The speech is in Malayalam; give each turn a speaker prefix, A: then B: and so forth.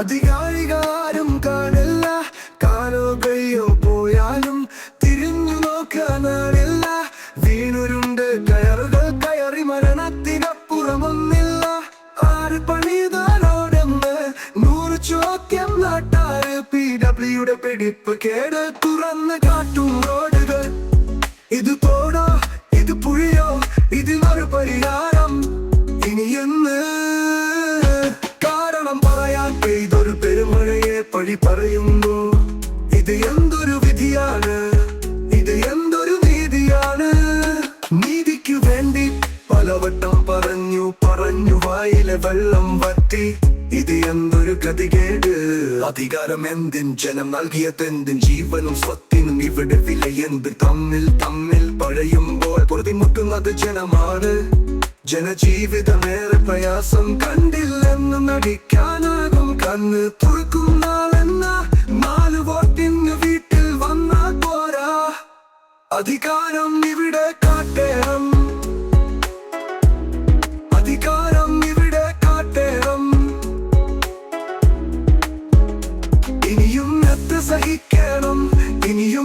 A: അധികാരികാരും കാണില്ല കാലോ കയ്യോ പോയാലും തിരിഞ്ഞു നോക്കാനാണില്ല വീണുരുണ്ട് കയറുകൾ കയറി മരണത്തിനപ്പുറമൊന്നില്ല ആര് പണിതാരോടെന്ന് നൂറ് ചോദ്യം നാട്ടാറ് പി ഡബ്ല്യുടെ പിടിപ്പ് കേട് തുറന്ന് കാട്ടും റോഡുകൾ ഇത് തോടോ ഇത് പുഴയോ? ഇതിനൊരു പരിഹാരം ഇനിയെന്ന് കാരണം പറയാൻ പെയ്തൊരു പെരുമഴയെ പഴി പറയുന്നു. ഇത് എന്തൊരു വിധിയാണ്? ഇത് എന്തൊരു നീതിയാണ്? നീതിക്കു വേണ്ടി പലവട്ടം പറഞ്ഞു പറഞ്ഞു വായിലെ വെള്ളം വറ്റി. ഇത് എന്തൊരു ഗതികേട്? അധികാരം എന്തിൻ? ജനം നൽകിയതെന്തിൻ ജീവനും സ്വത്തിനും ഇവിടെ വില എന്ത്? തമ്മിൽ തമ്മിൽ പഴയുമ്പോൾ പൊറുതിമുട്ടുന്നത് ജനമാണ്. ജനജീവിതമേറെ പ്രയാസം കണ്ടില്ലെന്ന് നടിക്കാനാകും. കണ്ണ് തുറക്കും നാളെന്ന നാല് വോട്ടിന് വീട്ടിൽ വന്നാൽ പോരാ. അധികാരം ഇവിടെ കാട്ടേണം. സഹിക്കണം. ഇനിയും